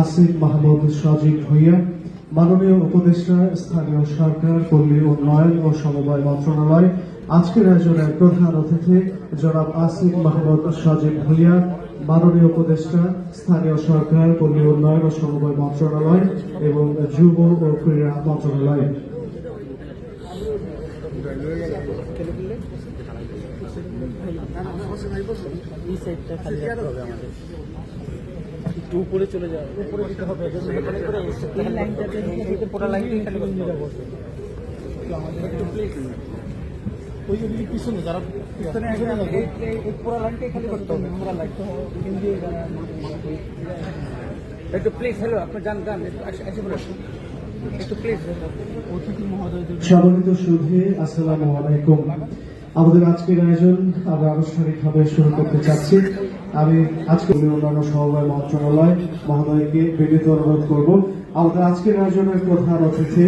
আসিফ মাহমুদ সজীব ভুইয়া মাননীয় উপদেষ্টা, স্থানীয় সরকার পল্লী উন্নয়ন ও সমবায় মন্ত্রণালয়, আজকের আয়োজনের প্রধান অতিথি জনাব আসিফ মাহমুদ সজীব ভুইয়া মাননীয় উপদেষ্টা, স্থানীয় সরকার পল্লী উন্নয়ন ও সমবায় মন্ত্রণালয় এবং যুব ও ক্রীড়া মন্ত্রণালয়। এই সাইডটা খালি হবে আমাদের। একটু উপরে চলে যাও উপরে দিতে হবে এই লাইনটাতে পুরো লাইনটাই খালি করতে একটু প্লিজ ওই পিছনে যারা পিছনে আসবে না এই এই পুরো লাইনটাই খালি করতে হবে পুরো লাইনটা হিন্দি একটু প্লিজ হ্যালো আপনি যান যান এসে বলুন একটু প্লিজ অতিথি মহোদয়দের সম্মানিত সুধী আসসালামু আলাইকুম। আমাদের আজকের আয়োজন, আমরা আনুষ্ঠানিকভাবে শুরু করতে চাচ্ছি। আমি আজকে অন্যান্য সমবায় মন্ত্রণালয় মহোদয়কে বিনীত অনুরোধ করব। আমাদের আজকের আয়োজনের প্রধান অতিথি